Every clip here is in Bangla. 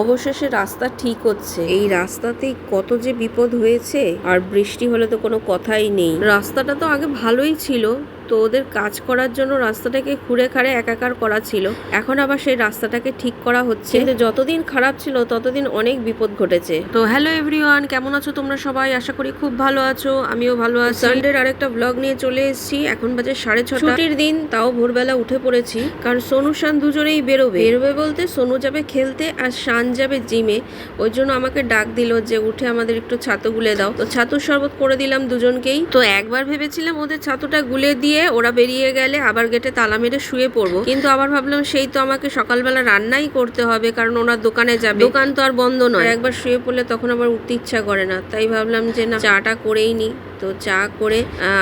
অবশেষে রাস্তা ঠিক হচ্ছে। এই রাস্তাতে কত যে বিপদ হয়েছে, আর বৃষ্টি হলে তো কোনো কথাই নেই। রাস্তাটা তো আগে ভালোই ছিল তো ওদের কাজ করার জন্য রাস্তাটাকে খুঁড়ে খাড়ে একাকার করা ছিল। এখন আবার সেই রাস্তাটাকে ঠিক করা হচ্ছে। কিন্তু যতদিন খারাপ ছিল ততদিন অনেক বিপদ ঘটেছে। তো হ্যালো এভরিওয়ান কেমন আছো তোমরা সবাই? আশা করি খুব ভালো আছো আমিও ভালো আছি। সানডের আরেকটা ব্লগ নিয়ে চলে এসেছি। এখন বাজে সাড়ে ছটা। ছুটির দিন তাও ভোরবেলা উঠে পড়েছি। কারণ সোনু শান দুজনেই বেরোবে। বেরোবে বলতে সোনু যাবে খেলতে আর শান যাবে জিমে ওই জন্য আমাকে ডাক দিল যে উঠে আমাদের একটু ছাতু গুলে দাও। তো ছাতুর শরবত করে দিলাম দুজনকেই। তো একবার ভেবেছিলাম ওদের ছাতুটা গুলে দিয়ে ওরা বেরিয়ে গেলে আবার গেটে তালা মেরে শুয়ে পড়ব। কিন্তু আবার ভাবলাম সেই তো আমাকে সকালবেলা রান্নাই করতে হবে, কারণ ওনার দোকানে যাবে। দোকান তো আর বন্ধ নয়। একবার শুয়ে পড়লে তখন আবার উঠতে ইচ্ছা করে না। তাই ভাবলাম যে না, চাটা করেই নি। তো চা করে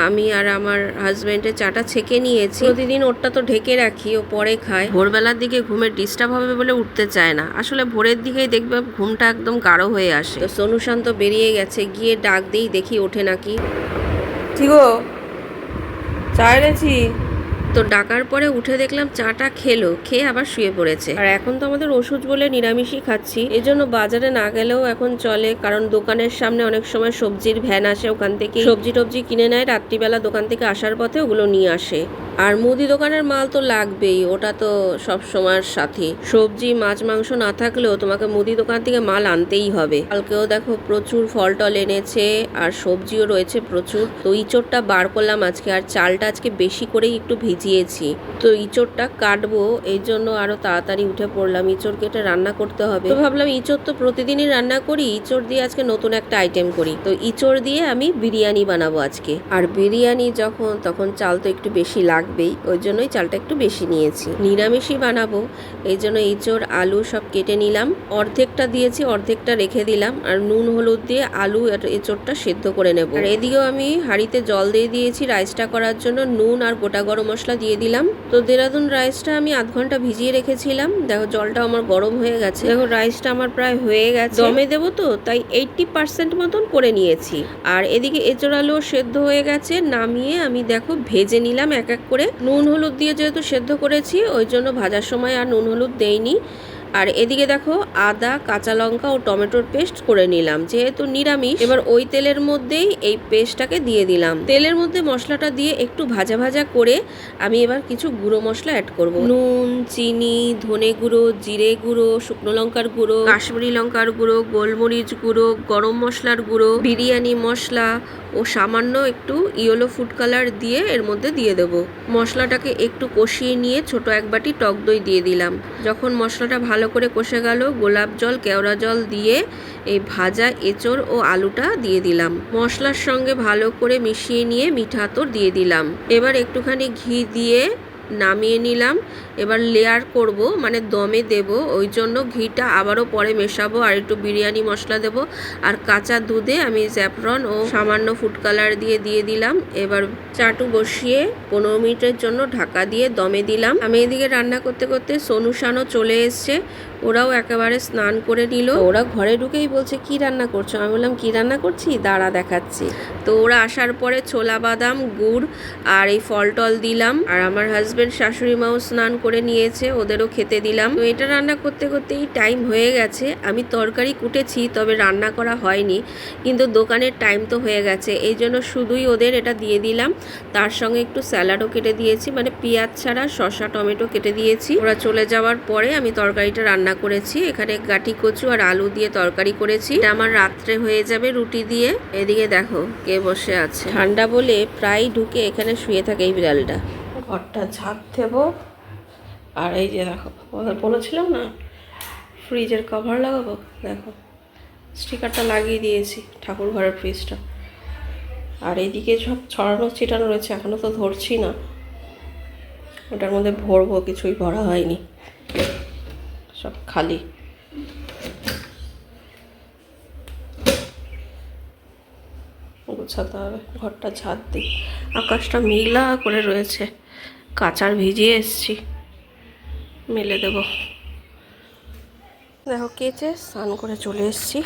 আমি আর আমার হাজবেন্ডের চাটা ছেঁকে নিয়েছি। প্রতিদিন ওরটা তো ঢেকে রাখি, ও পরে খায়। ভোরবেলার দিকে ঘুমের ডিস্টার্ব হবে বলে উঠতে চায় না। আসলে ভোরের দিকেই দেখবে ঘুমটা একদম গাঢ় হয়ে আসে। তো সোনু শান্ত বেরিয়ে গেছে, গিয়ে ডাক দিই, দেখি ওঠে নাকি। কি গো চা এনেছি তো ডাকার পরে উঠে দেখলাম চাটা খেলো, খেয়ে আবার শুয়ে পড়েছে। আর এখন তো আমাদের ওষুধ বলে নিরামিষই খাচ্ছি। এই জন্য বাজারে না গেলেও এখন চলে, কারণ দোকানের সামনে অনেক সময় সবজির ভ্যান আসে, ওখান থেকে সবজি টবজি কিনে নেয়, রাত্রিবেলা দোকান থেকে আসার পথে ওগুলো নিয়ে আসে। আর মুদি দোকানের মাল তো লাগবেই, ওটা তো সব সময়ের সাথে। সবজি, মাছ, মাংস না থাকলেও তোমাকে মুদি দোকান থেকে মাল আনতেই হবে। কালকেও দেখো প্রচুর ফল টল এনেছে, আর সবজিও রয়েছে প্রচুর। তো ইঁচড়টা বার করলাম আজকে, আর চালটা আজকে বেশি করেই একটু ভিজিয়েছি তো ইঁচড়টা কাটবো, এই জন্য আরও তাড়াতাড়ি উঠে পড়লাম। ইঁচড় কেটে রান্না করতে হবে। তো ভাবলাম ইঁচড় তো প্রতিদিনই রান্না করি, ইঁচড় দিয়ে আজকে নতুন একটা আইটেম করি। তো ইঁচড় দিয়ে আমি বিরিয়ানি বানাবো আজকে। আর বিরিয়ানি যখন, তখন চাল তো একটু বেশি লাগবেই, ওই জন্যই চালটা একটু বেশি নিয়েছি। নিরামিষই বানাবো, এই জন্য ইঁচড়, আলু সব কেটে নিলাম। অর্ধেকটা দিয়েছি, অর্ধেকটা রেখে দিলাম। আর নুন, হলুদ দিয়ে আলু এঁচড়টা সেদ্ধ করে নেব। আর এদিকেও আমি হাঁড়িতে জল দিয়ে দিয়েছি রাইসটা করার জন্য নুন আর গোটা গরম মশলা দিয়ে দিলাম। তো দেরাদুন রাইসটা আমি আধ ঘণ্টা ভিজিয়ে রেখেছিলাম। দেখো জলটা আমার গরম হয়ে গেছে। দেখো রাইসটা আমার প্রায় হয়ে গেছে। দমে দেবো তো, তাই এইটটি পার্সেন্ট মতন করে নিয়েছি। আর এদিকে এঁচড় আলু সেদ্ধ হয়ে গেছে। নামিয়ে আমি দেখো, ভেজে নিলাম এক এক করে। নুন হলুদ দিয়ে যেহেতু সেদ্ধ করেছি, ওই জন্য ভাজার সময় আর নুন হলুদ দেইনি। আর এদিকে দেখো আদা, কাঁচা লঙ্কা ও টমেটোর পেস্ট করে নিলাম। যেহেতু নিরামিষ, এবার ওই তেলের মধ্যেই এই পেস্টটাকে দিয়ে দিলাম। তেলের মধ্যে মশলাটা দিয়ে একটু ভাজা ভাজা করে আমি এবার কিছু গুঁড়ো মশলা অ্যাড করব। নুন, চিনি, ধনে গুঁড়ো, জিরে গুঁড়ো, শুকনো লঙ্কার গুঁড়ো, কাশ্মীরি লঙ্কার গুঁড়ো, গোলমরিচ গুঁড়ো, গরম মশলার গুঁড়ো, বিরিয়ানি মশলা ও সামান্য একটু ইয়েলো ফুড কালার দিয়ে এর মধ্যে দিয়ে দেব। মশলাটাকে একটু কষিয়ে নিয়ে ছোট এক বাটি টক দই দিয়ে দিলাম। যখন মশলাটা ভালো করে কষে গেল। গোলাপ জল, কেওড়া জল দিয়ে এই ভাজা এঁচড় ও আলুটা দিয়ে দিলাম। মশলার সঙ্গে ভালো করে মিশিয়ে নিয়ে মিঠা আতর দিয়ে দিলাম। এবার একটুখানি ঘি দিয়ে নামিয়ে নিলাম। এবার লেয়ার করব মানে দমে দেব। ওই জন্য ঘিটা আবারও পরে মেশাবো আর একটু বিরিয়ানি মশলা দেব। আর কাঁচা দুধে আমি জ্যাফরন ও সামান্য ফুড কালার দিয়ে দিয়ে দিলাম। এবার চাটু বসিয়ে পনেরো মিনিটের জন্য ঢাকা দিয়ে দমে দিলাম। আমি এদিকে রান্না করতে করতে সনুশানও চলে এসছে। ওরাও একেবারে স্নান করে নিল। ওরা ঘরে ঢুকেই বলছে, কি রান্না করছ? আমি বললাম, কি রান্না করছি? দাঁড়া দেখাচ্ছি। তো ওরা আসার পরে ছোলা বাদাম, গুড় আর এই ফল টল দিলাম। আর আমার হাজবেন্ড শাশুড়ি মাও স্নান করে নিয়েছে, ওদেরও খেতে দিলাম। তো এটা রান্না করতে করতেই টাইম হয়ে গেছে। আমি তরকারি কুটেছি, তবে রান্না করা হয়নি। কিন্তু দোকানের টাইম তো হয়ে গেছে। এই জন্য শুধুই ওদের এটা দিয়ে দিলাম। তার সঙ্গে একটু স্যালাডও কেটে দিয়েছি। মানে পেঁয়াজ ছাড়া শসা, টমেটো কেটে দিয়েছি। ওরা চলে যাওয়ার পরে আমি তরকারিটা রান্না করেছি। এখানে গাটি কচু আর আলু দিয়ে তরকারি করেছি। এটা আমার রাত্রে হয়ে যাবে রুটি দিয়ে। এদিকে দেখো কে বসে আছে। ঠান্ডা বলে প্রায় ঢুকে এখানে শুয়ে থাকে এই বিড়ালটা। ঘরটা ঝাঁপ দেবো। আর এই যে দেখো বলেছিলাম না, ফ্রিজের কভার লাগাবো? দেখো, স্টিকারটা লাগিয়ে দিয়েছি, ঠাকুর ঘরের ফ্রিজটা। আর এইদিকে সব ছড়ানো ছিটানো রয়েছে এখনও তো ধরছি না। ওটার মধ্যে ভরবো, কিছুই ভরা হয়নি। সব খালি। গোছাতে হবে, ঘরটা ঝাঁত দিই। আকাশটা মেঘলা করে রয়েছে। কাচার ভিজিয়ে এসছি। মেলে দেব। দেখো কেচে স্নান করে চলে এসছি।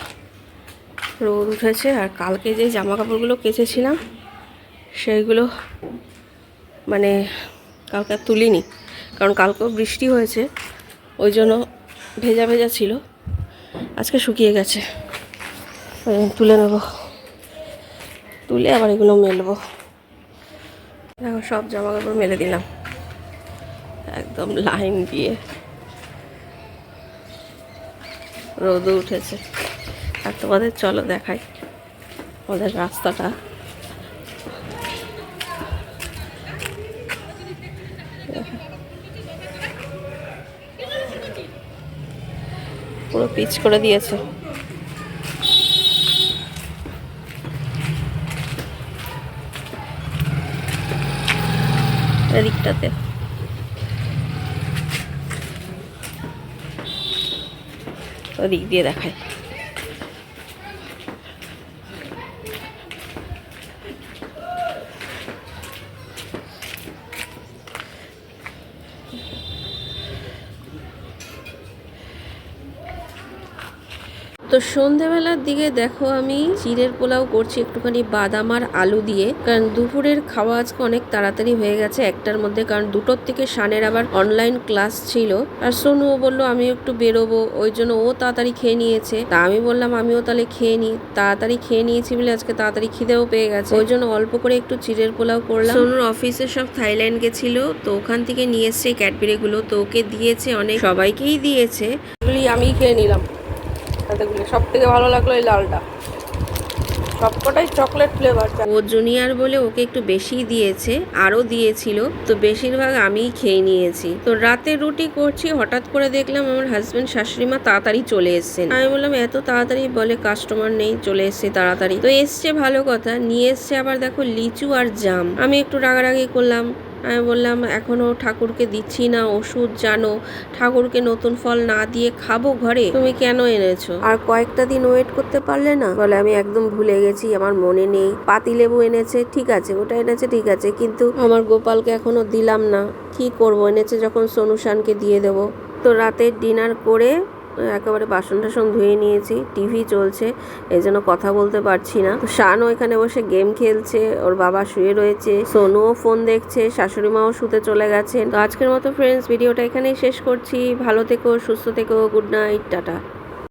রোদ উঠেছে আর কালকে যে জামা কাপড়গুলো কেচেছিলাম, সেইগুলো মানে কালকে আর তুলিনি। কারণ কালকেও বৃষ্টি হয়েছে, ওই জন্য ভেজা ভেজা ছিল। আজকে শুকিয়ে গেছে। তুলে নেব। তুলে আবার এগুলো মেলবো। দেখো, সব জামা কাপড় মেলে দিলাম। একদম লাইন দিয়ে। রোদও উঠেছে। আর তোমাদের চলো দেখাই। আমাদের রাস্তাটা। পুরো পিচ করে দিয়েছে। এদিকটাতে। ওদিক দিয়ে দেখায়। তো সন্ধেবেলার দিকে দেখো আমি চিড়ের পোলাও করছি একটুখানি বাদাম আর আলু দিয়ে। কারণ দুপুরের খাওয়া আজকে অনেক তাড়াতাড়ি হয়ে গেছে একটার মধ্যে কারণ দুটোর থেকে সানের আবার অনলাইন ক্লাস ছিল। আর সোনুও বলল আমি একটু বেরোবো। ওই জন্য ও তাড়াতাড়ি খেয়ে নিয়েছে। তা আমি বললাম আমিও তাহলে খেয়ে নিই তাড়াতাড়ি খেয়ে নিয়েছি বলে আজকে তাড়াতাড়ি খিদেও পেয়ে গেছে। ওই জন্য অল্প করে একটু চিড়ের পোলাও করলাম। সোনুর অফিসে সব থাইল্যান্ড গেছিল তো ওখান থেকে নিয়ে এসছে ক্যাডবেরি গুলো তো ওকে দিয়েছে অনেক সবাইকেই দিয়েছে। আমি খেয়ে নিলাম। এতগুলো সব থেকে ভালো লাগল এই লালটা। সবকটাই চকলেট ফ্লেভার ও জুনিয়র বলে ওকে একটু বেশি দিয়েছে, আরও দিয়েছিল। তো বেশিরভাগ আমিই খেয়ে নিয়েছি। তো রাতে রুটি করছি, হঠাৎ করে দেখলাম আমার হাজব্যান্ড শাশুড়ি মা তাড়াতাড়ি চলে এসেছেন। আমি বললাম, এত তাড়াতাড়ি? বলে কাস্টমার নেই, চলে এসছে তাড়াতাড়ি। তো এসছে ভালো কথা, নিয়ে এসছে আবার দেখো লিচু আর জাম। আমি একটু রাগারাগি করলাম আমি বললাম এখনও ঠাকুরকে দিচ্ছি না ওষুধ জানো। ঠাকুরকে নতুন ফল না দিয়ে খাব ঘরে। তুমি কেন এনেছো? আর কয়েকটা দিন ওয়েট করতে পারলে না? বলে আমি একদম ভুলে গেছি আমার মনে নেই। পাতি লেবু এনেছে ঠিক আছে ওটা এনেছে ঠিক আছে কিন্তু আমার গোপালকে এখনও দিলাম না। কি করব? এনেছে যখন সোনুশানকে দিয়ে দেবো। তো রাতের ডিনার করে একেবারে বাসন টাসন ধুয়ে নিয়েছি, টিভি চলছে, এই জন্য কথা বলতে পারছি না। শানও এখানে বসে গেম খেলছে, ওর বাবা শুয়ে রয়েছে, সোনুও ফোন দেখছে, শাশুড়ি মাও শুতে চলে গেছেন তো আজকের মতো ফ্রেন্ডস ভিডিওটা এখানেই শেষ করছি। ভালো থেকো, সুস্থ থেকো গুড নাইট টাটা।